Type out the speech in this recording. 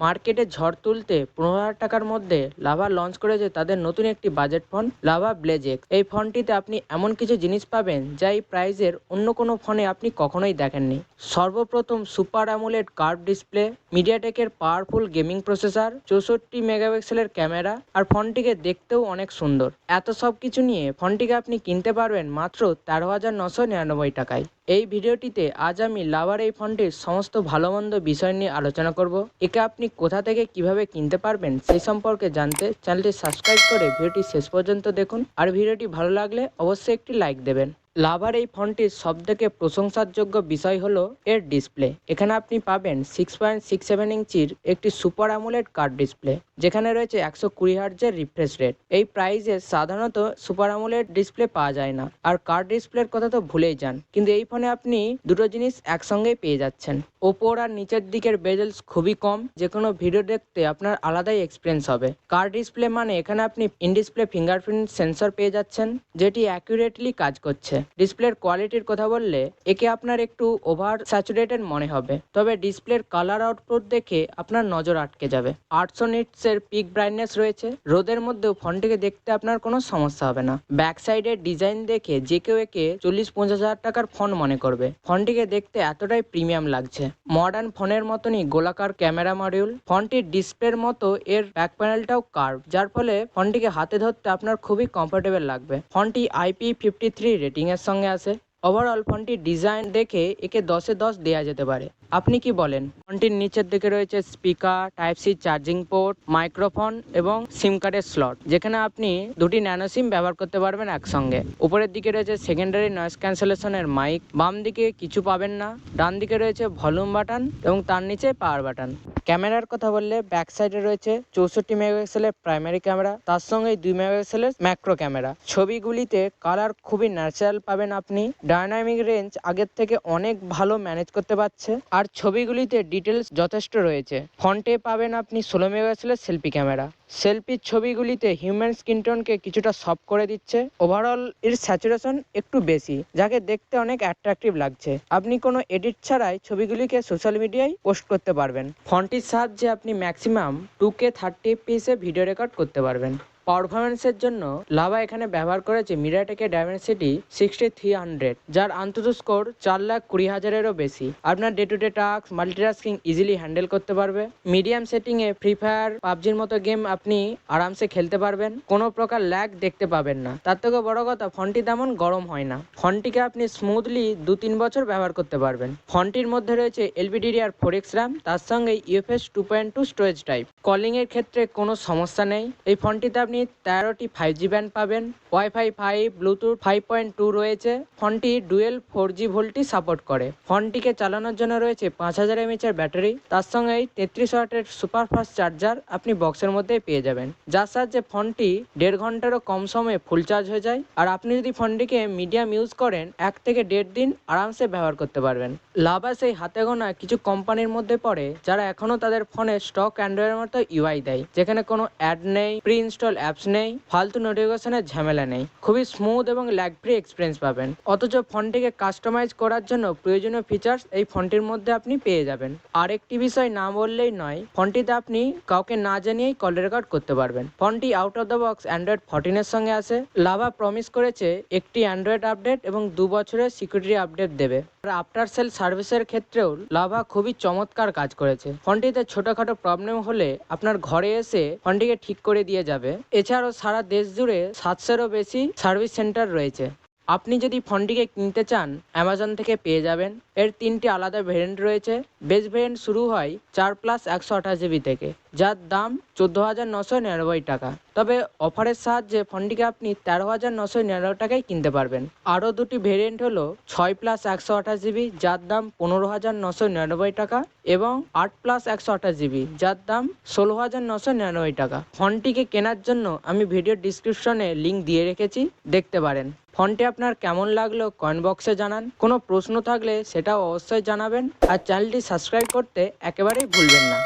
মার্কেটে ঝড় তুলতে পনেরো হাজার টাকার মধ্যে লাভা লঞ্চ করেছে তাদের নতুন একটি বাজেট ফোন, লাভা ব্লেজেক্স। এই ফোনটিতে আপনি এমন কিছু জিনিস পাবেন যা এই প্রাইজের অন্য কোনো ফোনে আপনি কখনোই দেখেননি। সর্বপ্রথম সুপার অ্যামোলেড কার্ভ ডিসপ্লে, মিডিয়াটেকের পাওয়ারফুল গেমিং প্রসেসর, চৌষট্টি মেগাপিক্সেলের ক্যামেরা, আর ফোনটিকে দেখতেও অনেক সুন্দর। এত সব কিছু নিয়ে ফোনটিকে আপনি কিনতে পারবেন মাত্র তেরো হাজার নশো নিরানব্বই টাকায়। এই ভিডিওটিতে আজ আমি লাভার এই ফোনটির সমস্ত ভালো মন্দ বিষয় নিয়ে আলোচনা করব। একে আপনি কোথা থেকে কীভাবে কিনতে পারবেন সেই সম্পর্কে জানতে চ্যানেলটি সাবস্ক্রাইব করে ভিডিওটি শেষ পর্যন্ত দেখুন। আর ভিডিওটি ভালো লাগলে অবশ্যই একটি লাইক দেবেন। লাভার এই ফোনটির সব সবথেকে প্রশংসারযোগ্য বিষয় হলো এর ডিসপ্লে এখানে আপনি পাবেন সিক্স পয়েন্ট সিক্স সেভেন ইঞ্চির একটি সুপার অ্যামোলেড কার্ড ডিসপ্লে যেখানে রয়েছে একশো কুড়ি হার্জের রিফ্রেশ রেট এই প্রাইসে সাধারণত সুপার অ্যামোলেড ডিসপ্লে পাওয়া যায় না। আর কার্ড ডিসপ্লের কথা তো ভুলেই যান। কিন্তু এই ফোনে আপনি দুটো জিনিস একসঙ্গেই পেয়ে যাচ্ছেন। ওপর আর নিচের দিকের বেজেলস খুবই কম যে কোনো ভিডিও দেখতে আপনার আলাদাই এক্সপিরিয়েন্স হবে। কার ডিসপ্লে মানে এখানে আপনি ইন ডিসপ্লে ফিঙ্গারপ্রিন্ট সেন্সর পেয়ে যাচ্ছেন, যেটি অ্যাকুরেটলি কাজ করছে। ডিসপ্লের কোয়ালিটির কথা বললে একে আপনার একটু ওভার স্যাচুরেটেড মনে হবে। তবে ডিসপ্লের কালার আউটপুট দেখে আপনার নজর আটকে যাবে। আটশো নিটসের পিক ব্রাইটনেস রয়েছে। রোদের মধ্যেও ফোনটিকে দেখতে আপনার কোনো সমস্যা হবে না। ব্যাক সাইডের ডিজাইন দেখে যে কেউ একে চল্লিশ পঞ্চাশ হাজার টাকার ফোন মনে করবে। ফোনটিকে দেখতে এতটাই প্রিমিয়াম লাগছে। মডার্ন ফোনের মতনই গোলাকার ক্যামেরা মডিউল ফোনটির ডিসপ্লের মতো এর ব্যাক প্যানেলটাও কার্ভ যার ফলে ফোনটিকে হাতে ধরতে আপনার খুবই কমফোর্টেবল লাগবে। ফোনটি আইপি ফিফটি থ্রি রেটিং এর সঙ্গে আসে ওভারঅল ফোনটির ডিজাইন দেখে একে দশে দশ দেওয়া যেতে পারে। আপনি কি বলেন? ফোনটির নিচের দিকে রয়েছে speaker type C charging port microphone এবং সিম কার্ডের স্লট যেখানে আপনি দুটি ন্যানো সিম ব্যবহার করতে পারবেন একসঙ্গে। উপরের দিকে রয়েছে সেকেন্ডারি নয়েজ ক্যান্সেলেশনের মাইক বাম দিকে কিছু পাবেন না, ডান দিকে রয়েছে ভলিউম বাটন এবং তার নিচে পাওয়ার বাটন ক্যামেরার কথা বললে ব্যাক সাইডে রয়েছে চৌষট্টি মেগাপিক্সেলের প্রাইমারি ক্যামেরা তার সঙ্গে দুই মেগাপিক্সেলের ম্যাক্রো ক্যামেরা ছবিগুলিতে কালার খুবই ন্যাচারাল পাবেন আপনি। ডায়নামিক রেঞ্জ আগের থেকে অনেক ভালো ম্যানেজ করতে পারছে। আর ছবিগুলিতে ডিটেলস যথেষ্ট রয়েছে। ফ্রন্টে পাবেন আপনি ষোলো মেগাপিক্সেলের সেলফি ক্যামেরা সেলফির ছবিগুলিতে হিউম্যান স্কিন টোনকে কিছুটা সফট করে দিচ্ছে। ওভারঅল এর স্যাচুরেশন একটু বেশি, যাকে দেখতে অনেক অ্যাট্রাকটিভ লাগছে। আপনি কোনো এডিট ছাড়াই ছবিগুলিকে সোশ্যাল মিডিয়ায় পোস্ট করতে পারবেন। ফোনটির সাহায্যে আপনি ম্যাক্সিমাম টু কে থার্টি পিসে ভিডিও রেকর্ড করতে পারবেন। পারফরমেন্সের জন্য লাভা এখানে ব্যবহার করেছে মিরাটেকে ডায়মেন্সিটি সিক্সটি থ্রি হান্ড্রেড, যার আন্তত স্কোর চার লাখ কুড়ি হাজারেরও বেশি। আপনার day to day task multitasking easily handle করতে পারবে। মিডিয়াম সেটিংয়ে ফ্রি ফায়ার পাবজির মতো গেম আপনি আরামসে খেলতে পারবেন। কোনো প্রকার ল্যাগ দেখতে পাবেন না। তার থেকে বড় কথা, ফোনটি তেমন গরম হয় না। ফোনটিকে আপনি স্মুথলি দু তিন বছর ব্যবহার করতে পারবেন। ফোনটির মধ্যে রয়েছে এলবিডিডিআর ফোর এক্স র্যাম তার সঙ্গে UFS two point two storage type calling এর ক্ষেত্রে কোনো সমস্যা নেই। এই ফোনটিতে আপনি তেরোটি ফাইভ জি ব্যান্ড পাবেন WiFi five Bluetooth five point two রয়েছে, ফোনটি ডুয়েল ফোর জি ভোল্টই সাপোর্ট করে। ফোনটিকে চালানোর জন্য রয়েছে পাঁচ হাজার এমএচ এর ব্যাটারি, তার সঙ্গে তেত্রিশ ওয়াটের সুপারফাস্ট চার্জার আপনি বক্সের মধ্যেই পেয়ে যাবেন। যার সাহায্যে ফোনটি দেড় ঘন্টারও কম সময়ে ফুল চার্জ হয়ে যায়, আর আপনি যদি ফোনটিকে মিডিয়াম ইউজ করেন, এক থেকে দেড় দিন আরামসে ব্যবহার করতে পারবেন। লাভা সেই হাতে গোনা কিছু কোম্পানির মধ্যে পড়ে, যারা এখনও তাদের ফোনে স্টক অ্যান্ড্রয়েডের মতো ইউআই দেয়, যেখানে কোনো অ্যাড নেই প্রি ইনস্টল অ্যাপস নেই, ফালতু নোটিফিকেশনের ঝামেলা নেই। খুবই স্মুথ এবং ল্যাগ ফ্রি এক্সপিরিয়েন্স পাবেন। অথচ ফোনটিকে কাস্টমাইজ করার জন্য প্রয়োজনীয় ফিচার্স এই ফোনটির মধ্যে আপনি পেয়ে যাবেন। আরেকটি বিষয় না বললেই নয়, ফোনটিতে আপনি কাউকে না জানিয়েই কল রেকর্ড করতে পারবেন। ফোনটি out of the box Android ফোরটিনের সঙ্গে আসে লাভা প্রমিস করেছে একটি অ্যান্ড্রয়েড আপডেট এবং দু বছরের সিকিউরিটি আপডেট দেবে। আর আফটার সেল সার্ভিসের ক্ষেত্রেও লাভা খুবই চমৎকার কাজ করেছে। ফোনটিতে ছোটখাটো প্রবলেম হলে আপনার ঘরে এসে ফোনটিকে ঠিক করে দিয়ে যাবে। এছাড়াও সারা দেশ জুড়ে সাতশোরও বেশি সার্ভিস সেন্টার রয়েছে। আপনি যদি ফোনটিকে কিনতে চান, অ্যামাজন থেকে পেয়ে যাবেন। এর তিনটি আলাদা ভেরিয়েন্ট রয়েছে। বেস ভেরিয়েন্ট শুরু হয় চার প্লাস একশো আঠাশ জিবি থেকে। যার দাম চোদ্দ হাজার নশো নিরানব্বই টাকা। তবে অফারের সাহায্যে ফোনটিকে আপনি তেরো হাজার নশো নিরানব্বই টাকায় কিনতে পারবেন। আরও দুটি ভেরিয়েন্ট হলো ছয় প্লাস একশো আঠাশ জিবি, যার দাম পনেরো হাজার নশো নিরানব্বই টাকা, এবং আট প্লাস একশো আঠাশ জিবি, যার দাম ষোলো হাজার নশো নিরানব্বই টাকা। ফোনটিকে কেনার জন্য আমি ভিডিও ডিসক্রিপশনে লিঙ্ক দিয়ে রেখেছি, দেখতে পারেন। ফোনটি আপনার কেমন লাগল কমেন্ট বক্সে জানান। কোনো প্রশ্ন থাকলে সেটাও অবশ্যই জানাবেন, আর চ্যানেলটি সাবস্ক্রাইব করতে একেবারেই ভুলবেন না।